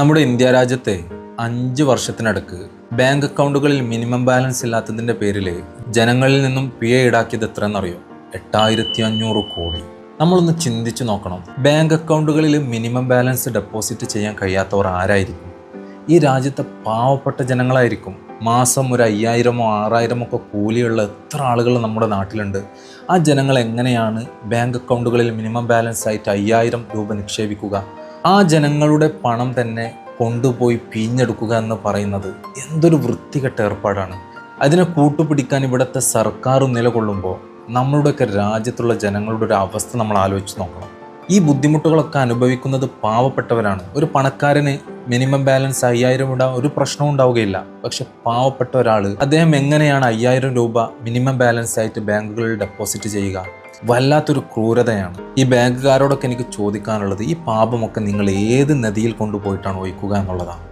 നമ്മുടെ ഇന്ത്യ രാജ്യത്തെ അഞ്ച് വർഷത്തിനടുക്ക് ബാങ്ക് അക്കൗണ്ടുകളിൽ മിനിമം ബാലൻസ് ഇല്ലാത്തതിന്റെ പേരിൽ ജനങ്ങളിൽ നിന്നും പിഴ ഈടാക്കിയത് എത്രയെന്നറിയോ? എട്ടായിരത്തി അഞ്ഞൂറ് കോടി. നമ്മളൊന്ന് ചിന്തിച്ചു നോക്കണം. ബാങ്ക് അക്കൗണ്ടുകളിൽ മിനിമം ബാലൻസ് ഡെപ്പോസിറ്റ് ചെയ്യാൻ കഴിയാത്തവർ ആരായിരിക്കും? ഈ രാജ്യത്തെ പാവപ്പെട്ട ജനങ്ങളായിരിക്കും. മാസം ഒരു അയ്യായിരമോ ആറായിരമോ ഒക്കെ കൂലിയുള്ള എത്ര ആളുകൾ നമ്മുടെ നാട്ടിലുണ്ട്. ആ ജനങ്ങൾ എങ്ങനെയാണ് ബാങ്ക് അക്കൗണ്ടുകളിൽ മിനിമം ബാലൻസ് ആയിട്ട് അയ്യായിരം രൂപ നിക്ഷേപിക്കുക? ആ ജനങ്ങളുടെ പണം തന്നെ കൊണ്ടുപോയി പിഞ്ഞെടുക്കുക എന്ന് പറയുന്നത് എന്തൊരു വൃത്തികെട്ട ഏർപ്പാടാണ്. അതിനെ കൂട്ടുപിടിക്കാൻ ഇവിടുത്തെ സർക്കാർ നിലകൊള്ളുമ്പോൾ നമ്മളുടെയൊക്കെ രാജ്യത്തുള്ള ജനങ്ങളുടെ ഒരു അവസ്ഥ നമ്മൾ ആലോചിച്ച് നോക്കണം. ഈ ബുദ്ധിമുട്ടുകളൊക്കെ അനുഭവിക്കുന്നത് പാവപ്പെട്ടവരാണ്. ഒരു പണക്കാരന് മിനിമം ബാലൻസ് അയ്യായിരം ഉണ്ടാവും ഒരു പ്രശ്നവും ഉണ്ടാവുകയില്ല. പക്ഷെ പാവപ്പെട്ട ഒരാൾ അദ്ദേഹം എങ്ങനെയാണ് അയ്യായിരം രൂപ മിനിമം ബാലൻസ് ആയിട്ട് ബാങ്കുകളിൽ ഡെപ്പോസിറ്റ് ചെയ്യുക? വല്ലാത്തൊരു ക്രൂരതയാണ്. ഈ ബാങ്കുകാരോടൊക്കെ എനിക്ക് ചോദിക്കാനുള്ളത് ഈ പാപമൊക്കെ നിങ്ങൾ ഏത് നദിയിൽ കൊണ്ടുപോയിട്ടാണ് ഒഴിക്കുക എന്നുള്ളതാണ്.